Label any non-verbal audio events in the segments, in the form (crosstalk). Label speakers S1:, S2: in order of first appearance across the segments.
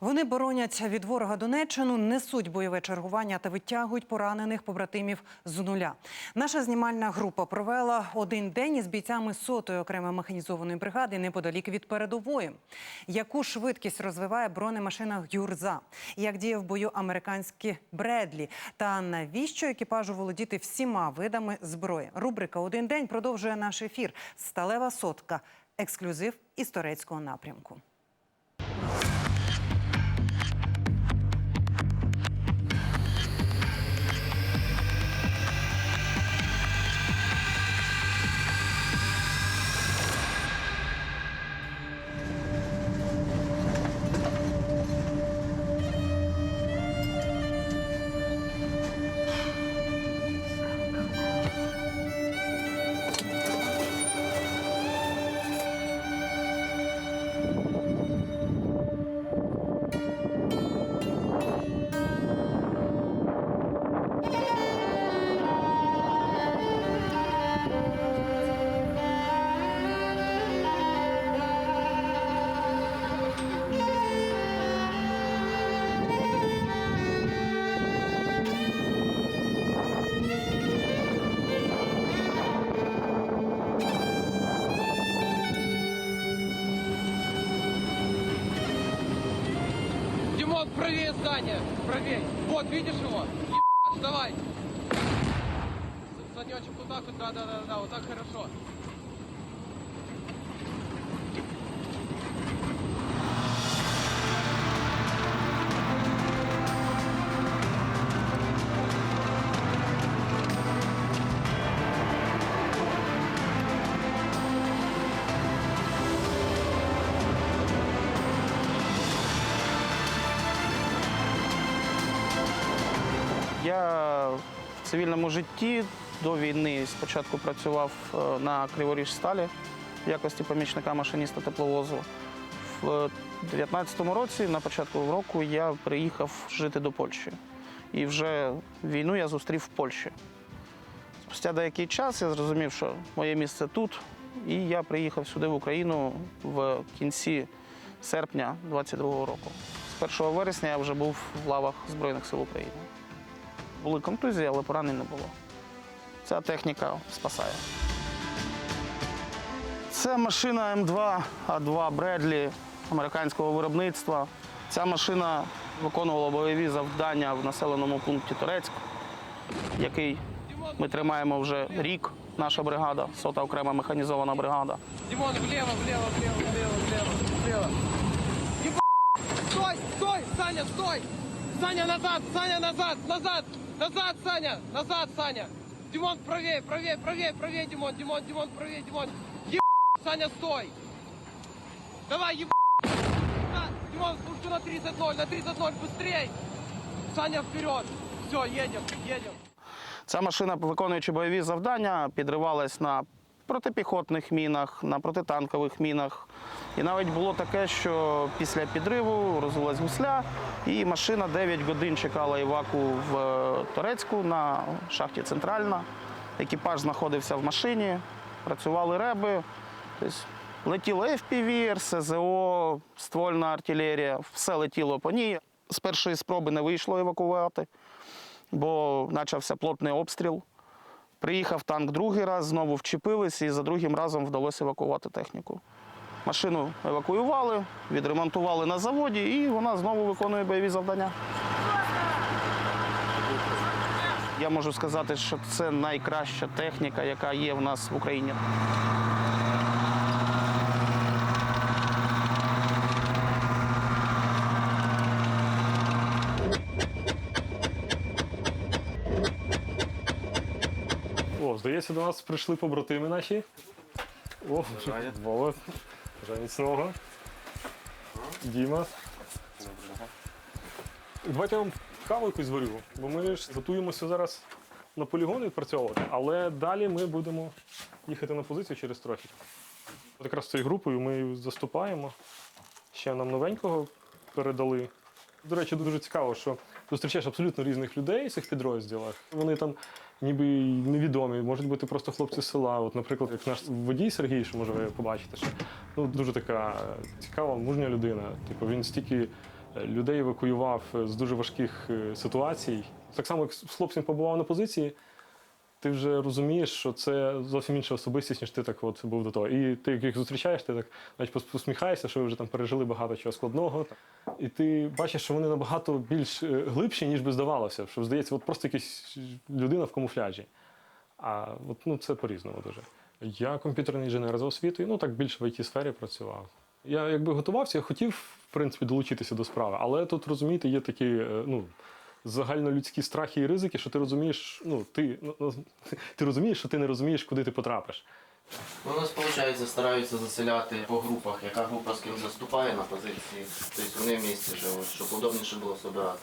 S1: Вони боронять від ворога Донеччину, несуть бойове чергування та витягують поранених побратимів з нуля. Наша знімальна група провела один день із бійцями сотої окремої механізованої бригади неподалік від передової. Яку швидкість розвиває бронемашина Гюрза? Як діє в бою американські Бредлі? Та навіщо екіпажу володіти всіма видами зброї? Рубрика Один день продовжує наш ефір. Сталева сотка. Ексклюзив із турецького напрямку.
S2: Здание, правее. Вот, видишь его? Ебать, давай. Санечек, вот так вот, да-да-да, вот так хорошо.
S3: Я в цивільному житті до війни спочатку працював е, на Криворіжсталі в якості помічника машиніста тепловозу. В 2019 році, на початку року, я приїхав жити до Польщі. І вже війну я зустрів в Польщі. Спустя деякий час я зрозумів, що моє місце тут, і я приїхав сюди в Україну в кінці серпня 2022 року. З 1 вересня я вже був в лавах Збройних сил України. Були контузії, але поранень не було. Ця техніка спасає. Це машина М2 А2 Бредлі американського виробництва. Ця машина виконувала бойові завдання в населеному пункті Турецьк, який ми тримаємо вже рік. Наша бригада, сота окрема механізована бригада.
S2: Димон, влево, влево, влево, влево, влево, влево. Стой, стой, Саня, стой! Саня, назад, Саня, назад, назад, назад, Саня, назад, Саня. Димон, правее, правее, правее, правее, Димон, Димон, Димон, правее, Димон. Ебать, Саня, стой! Давай! На, Димон, спуску на 30-0, на 30-0, быстрей! Саня, вперед! Все, едем, едем.
S3: Ця машина, виконуючи бойові завдання, підривалась на протипіхотних мінах, на протитанкових мінах. І навіть було таке, що після підриву розвилась гусля, і машина 9 годин чекала іваку в е, Турецьку на шахті Центральна. Екіпаж знаходився в машині, працювали реби. Тобто летіло FPV, РСЗО, ствольна артилерія, все летіло по ній. З першої спроби не вийшло евакувати бо почався плотний обстріл. Приїхав танк другий раз, знову вчепились, і за другим разом вдалося евакувати техніку. Машину евакуювали, відремонтували на заводі, і вона знову виконує бойові завдання. Я можу сказати, що це найкраща техніка, яка є в нас в Україні.
S4: О, здається, до нас прийшли побратими наші. О. Бажаю міцного. Діма. Давайте я вам каву якусь зварю, бо ми ж готуємося зараз на полігон відпрацьовувати, але далі ми будемо їхати на позицію через трохи. От якраз цією групою ми заступаємо. Ще нам новенького передали. До речі, дуже цікаво, що зустрічаєш абсолютно різних людей в цих підрозділах. Вони там ніби невідомі, можуть бути просто хлопці з села. От, наприклад, як наш водій Сергій, що може ви побачите, що ну, дуже така цікава, мужня людина. Типу, він стільки е, людей евакуював з дуже важких е, ситуацій. Так само, як з хлопцем побував на позиції, ти вже розумієш, що це зовсім інша особистість, ніж ти так от був до того. І ти як їх зустрічаєш, ти так навіть посміхаєшся, що ви вже там пережили багато чого складного. І ти бачиш, що вони набагато більш е, глибші, ніж би здавалося. Що здається, от просто якась людина в камуфляжі. А от, ну, це по-різному дуже. Я комп'ютерний інженер за освітою, ну так більше в it сфері працював. Я якби готувався, я хотів, в принципі, долучитися до справи, але тут, розумієте, є такі е, ну, загальнолюдські страхи і ризики, що ти розумієш, ну, ти, ну, ну, (laughs) ти розумієш, що ти не розумієш, куди ти потрапиш.
S5: Ну, У нас, виходить, стараються заселяти по групах, яка група з ким заступає на позиції. Тобто вони в місті живуть, щоб удобніше було збирати.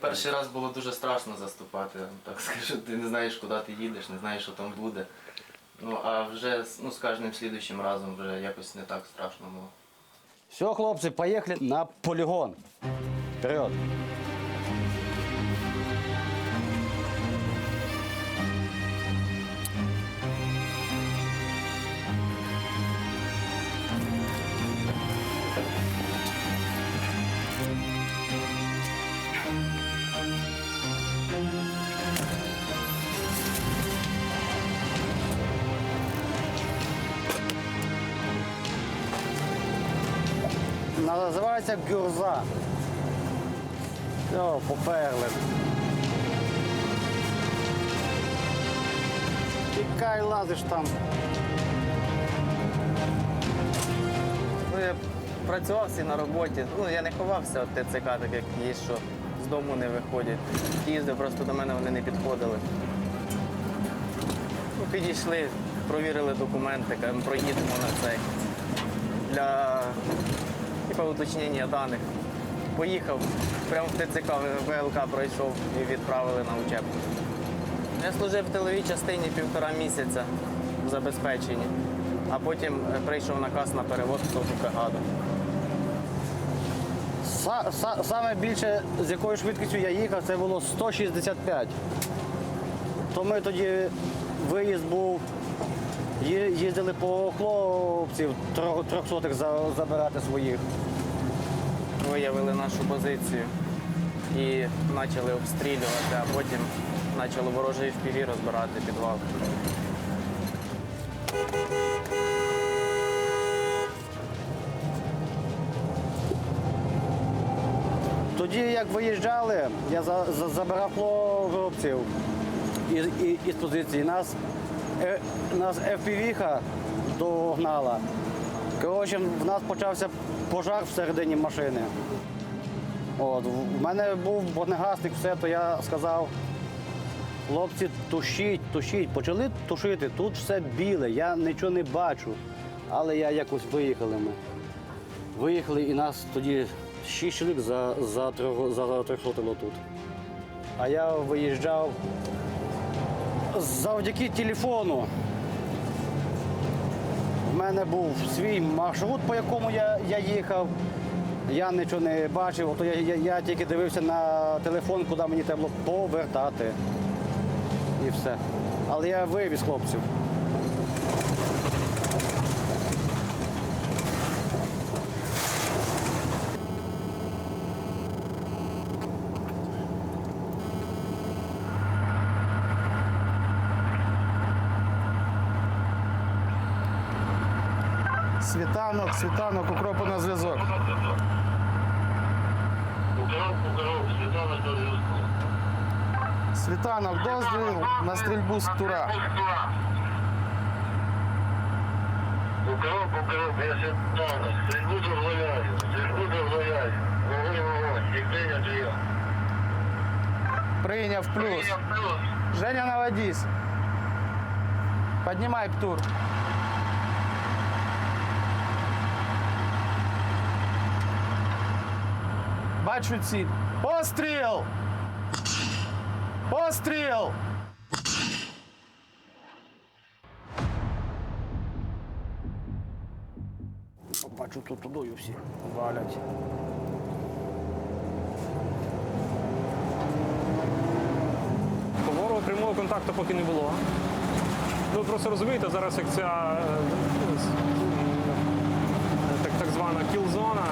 S5: Перший раз було дуже страшно заступати, так скажу. Ти не знаєш, куди ти їдеш, не знаєш, що там буде. Ну а вже ну, з кожним слідуючим разом вже якось не так страшно було.
S6: Все, хлопцы, поехали на полигон. Вперед. Називається гюрза. Все, поперли. Тікай, лазиш там.
S5: Ну, я працював всі на роботі. Ну, я не ховався від ТЦК, так як є, що з дому не виходять. Їздив, просто до мене вони не підходили. Ну, підійшли, провірили документи, проїдемо на цей. Для типу, уточнення даних. Поїхав, прямо в ТЦК ВЛК пройшов і відправили на учебку. Я служив в тиловій частині півтора місяця в забезпеченні, а потім прийшов наказ на перевод в бригаду.
S6: Са- са- Саме більше, з якою швидкістю я їхав, це було 165. То ми тоді виїзд був, їздили по хлопців тро- трьохсотих за- забирати своїх.
S5: Виявили нашу позицію і почали обстрілювати, а потім почали ворожий FPV розбирати підвал.
S6: Тоді, як виїжджали, я за, за- забирав хлопців із, із позиції. Нас, е, нас FPV-ха догнала. Коротше, в нас почався пожар всередині машини. От, в мене був вогнегасник, все, то я сказав, хлопці, тушіть, тушіть. Почали тушити. Тут все біле, я нічого не бачу. Але я якось виїхали ми. Виїхали і нас тоді шість чоловік за, за, за трьохсотило тут. А я виїжджав завдяки телефону. У мене був свій маршрут, по якому я, я їхав. Я нічого не бачив, то я, я, я тільки дивився на телефон, куди мені треба було повертати. І все. Але я вивіз хлопців.
S3: Світанок, світанок, укропу на зв'язок. Світанок, дозвіл на стрільбу з тура.
S7: Укроп, укроп, я Світлана. Стрільбу дозволяю. Стрільбу дозволяю. Вогонь, вогонь. Як прийнято я.
S3: Прийняв плюс.
S7: Я плюс.
S3: Женя, наводись. Поднимай птур. Бачу ціль. Постріл! Постріл!
S6: Бачу, тут тудою всі валять.
S4: Ворога прямого контакту поки не було. Ви просто розумієте, зараз як ця е, ну, так, так звана кіл-зона,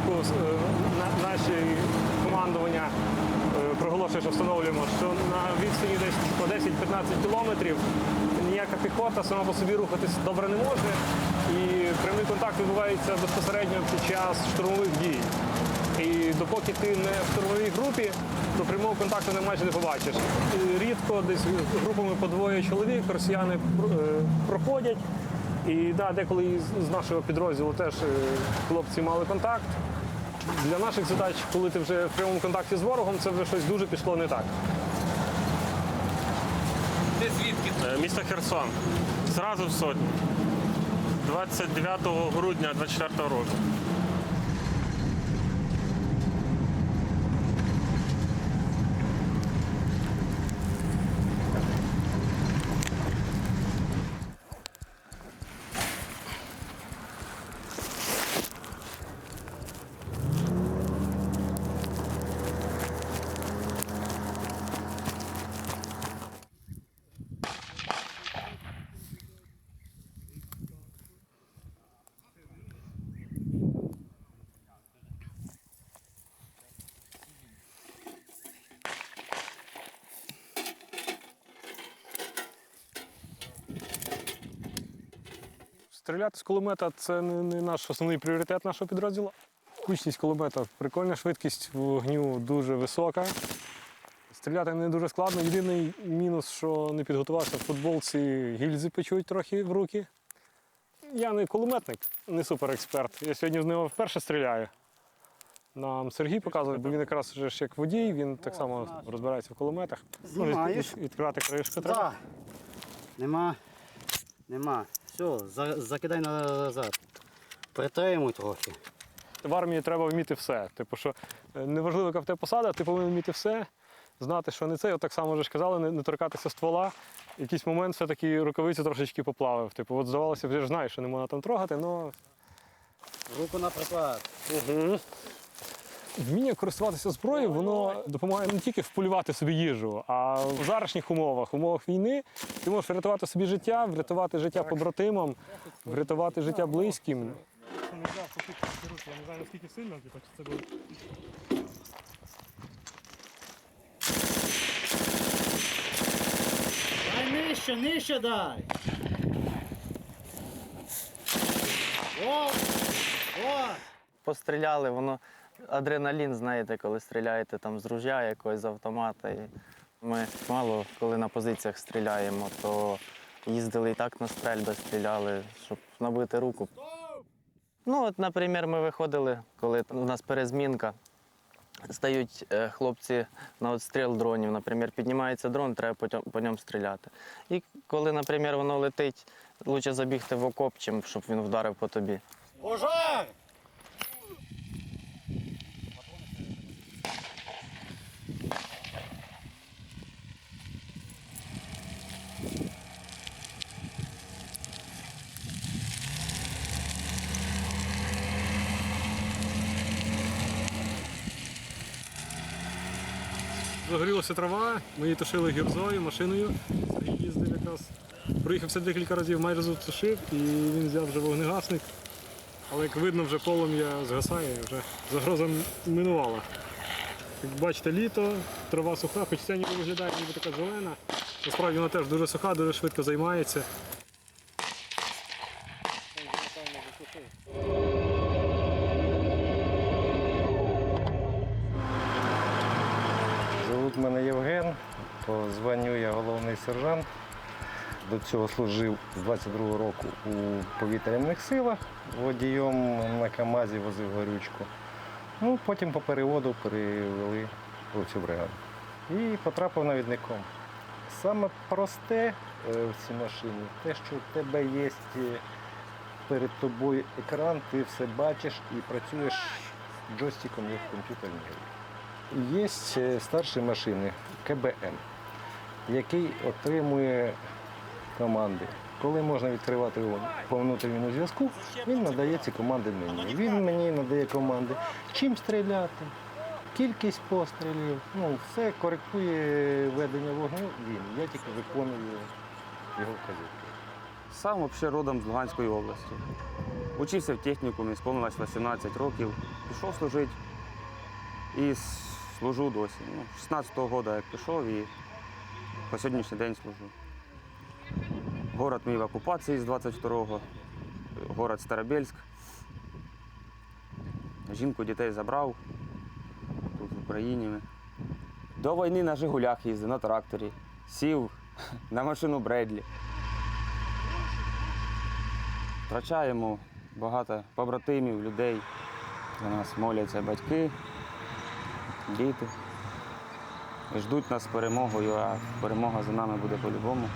S4: яку е, на- наші також встановлюємо, що на відстані десь по 10-15 кілометрів ніяка піхота сама по собі рухатись добре не може. І прямий контакт відбувається безпосередньо під час штурмових дій. І допоки ти не в штурмовій групі, то прямого контакту не майже не побачиш. І рідко десь групами по двоє чоловік росіяни е, проходять. І да, деколи з- нашого підрозділу теж е, хлопці мали контакт. Для наших задач, коли ти вже в прямому контакті з ворогом, це вже щось дуже пішло не так.
S2: Ти звідки?
S8: Е, Місто Херсон. Зразу в сотню. 29 грудня 24 року.
S4: Стріляти з кулемета це не, не наш основний пріоритет нашого підрозділу. Кучність кулемета прикольна, швидкість вогню дуже висока. Стріляти не дуже складно. Єдиний мінус, що не підготувався в футболці, гільзи печуть трохи в руки. Я не кулеметник, не суперексперт. Я сьогодні з нього вперше стріляю. Нам Сергій показує, бо він якраз вже ж як водій, він так само розбирається в кулеметах. Ну, від-
S6: Знімаєш?
S4: від- відкривати кришку треба.
S6: Так. Нема. Нема. Все, за- закидай назад. Притримуй трохи.
S4: В армії треба вміти все. Типу, що е, неважливо, яка в тебе посада, ти повинен вміти все, знати, що не це. От так само вже ж казали, не, не торкатися ствола. Якийсь момент все-таки рукавиці трошечки поплавив. Типу, от здавалося, вже ж знаєш, що не можна там трогати, але
S6: Руку на приклад.
S4: Вміння користуватися зброєю, воно допомагає не тільки вполювати собі їжу, а в зарашніх умовах, в умовах війни, ти можеш врятувати собі життя, врятувати життя побратимам, врятувати життя близьким. Я не знаю, наскільки сильно, чи це буде.
S6: Дай нижче, нижче дай. О! О!
S5: Постріляли, воно адреналін, знаєте, коли стріляєте там з ружя якогось з автомата. І ми мало коли на позиціях стріляємо, то їздили і так на стрельби стріляли, щоб набити руку. Ну, от, наприклад, ми виходили, коли у нас перезмінка. Стають е, хлопці на отстріл дронів. Наприклад, піднімається дрон, треба по, ньому стріляти. І коли, наприклад, воно летить, краще забігти в окоп, чим щоб він вдарив по тобі.
S6: Пожар!
S4: Загорілася трава, ми її тушили гірзою, машиною. Сергій їздив якраз. Проїхався декілька разів, майже затушив, і він взяв вже вогнегасник. Але як видно, вже полум'я згасає, вже загроза минувала. Як бачите, літо, трава суха, хоч це ніби виглядає ніби така зелена. Насправді вона теж дуже суха, дуже швидко займається.
S9: Зовут мене Євген, по званню я головний сержант. До цього служив з 22-го року у повітряних силах, водієм на КАМАЗі возив горючку. Ну, потім по переводу перевели в цю бригаду. І потрапив навідником. Саме просте е, в цій машині, те, що в тебе є перед тобою екран, ти все бачиш і працюєш джойстиком як в комп'ютерній. Є е, старші машини КБМ, який отримує команди. Коли можна відкривати його по внутрішньому зв'язку, він надає ці команди мені. Він мені надає команди, чим стріляти, кількість пострілів. Ну, все коректує ведення вогню він. Я тільки виконую його вказівки.
S10: Сам взагалі родом з Луганської області. Учився в технікумі, сповнилось 18 років, пішов служити. І Служу досі. Ну, 16-го року як пішов і по сьогоднішній день служу. Город мій в окупації з 22-го, город Старобельськ. Жінку, дітей забрав тут в Україні. До війни на Жигулях їздив, на тракторі. Сів (laughs) на машину Бредлі. Втрачаємо багато побратимів, людей. За нас моляться батьки, діти. Ждуть нас перемогою, а перемога за нами буде по-любому.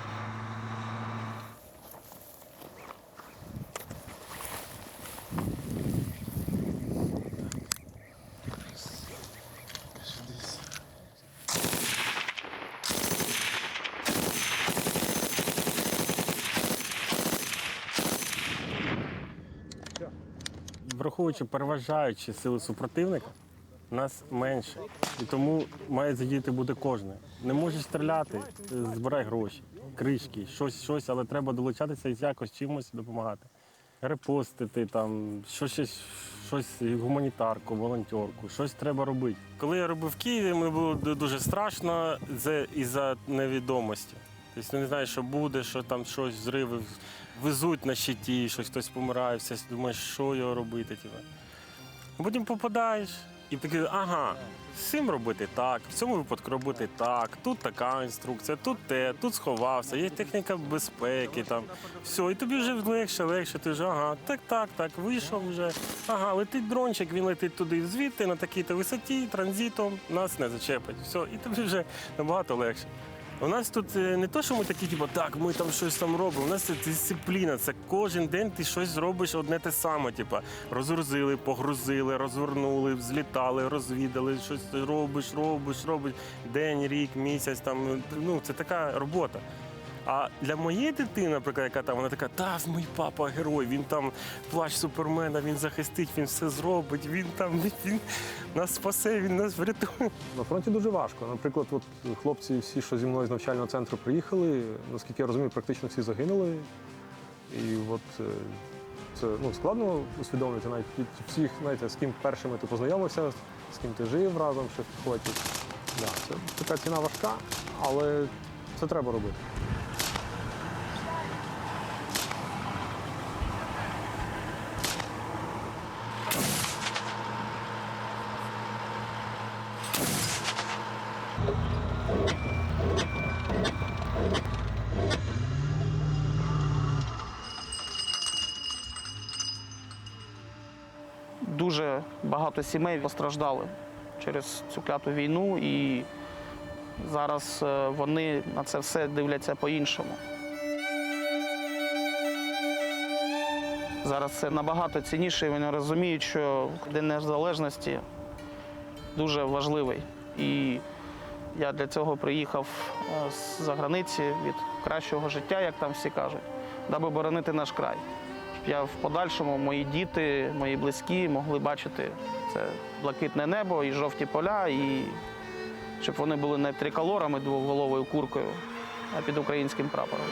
S8: Враховуючи переважаючі сили супротивника, нас менше. І тому має задіяти буде кожне. Не можеш стріляти, збирай гроші, кришки, щось, щось, але треба долучатися і якось чимось допомагати. Репостити, там, щось, щось, щось гуманітарку, волонтерку, щось треба робити. Коли я робив в Києві, мені було дуже страшно це із-за невідомості. Тобто не знаєш, що буде, що там щось зриви везуть на щиті, щось хтось помирає, все думаєш, що його робити. Типу. А Потім попадаєш і такий, ага, з цим робити так, в цьому випадку робити так, тут така інструкція, тут те, тут сховався, є техніка безпеки, там все, і тобі вже легше, легше. Ти вже ага, так, так, так, вийшов вже. Ага, летить дрончик, він летить туди звідти, на такій-то висоті, транзитом, нас не зачепить. Все, і тобі вже набагато легше. У нас тут е, не то, що ми такі, типу, так, ми там щось там робимо. У нас це дисципліна. Це кожен день ти щось зробиш одне те саме. Типу, розгрузили, погрузили, розвернули, взлітали, розвідали, щось робиш, робиш, робиш. День, рік, місяць. Там ну це така робота. А для моєї дитини, наприклад, яка там, вона така, та мій папа герой, він там плащ супермена, він захистить, він все зробить, він там (laughs) він нас спасе, він нас врятує.
S4: На фронті дуже важко. Наприклад, от хлопці всі, що зі мною з навчального центру приїхали, наскільки я розумію, практично всі загинули. І от е, це ну, складно усвідомити навіть від всіх, знаєте, з ким першими ти познайомився, з ким ти жив разом ще в піхоті. Да, це така ціна важка, але це треба робити.
S3: Дуже багато сімей постраждали через цю кляту війну, і зараз е, вони на це все дивляться по-іншому. Зараз це набагато цінніше, і вони розуміють, що День Незалежності дуже важливий. І я для цього приїхав е, з-за границі від кращого життя, як там всі кажуть, даби боронити наш край. Щоб я в подальшому, мої діти, мої близькі могли бачити це блакитне небо і жовті поля, і щоб вони були не триколорами двоголовою куркою, а під українським прапором.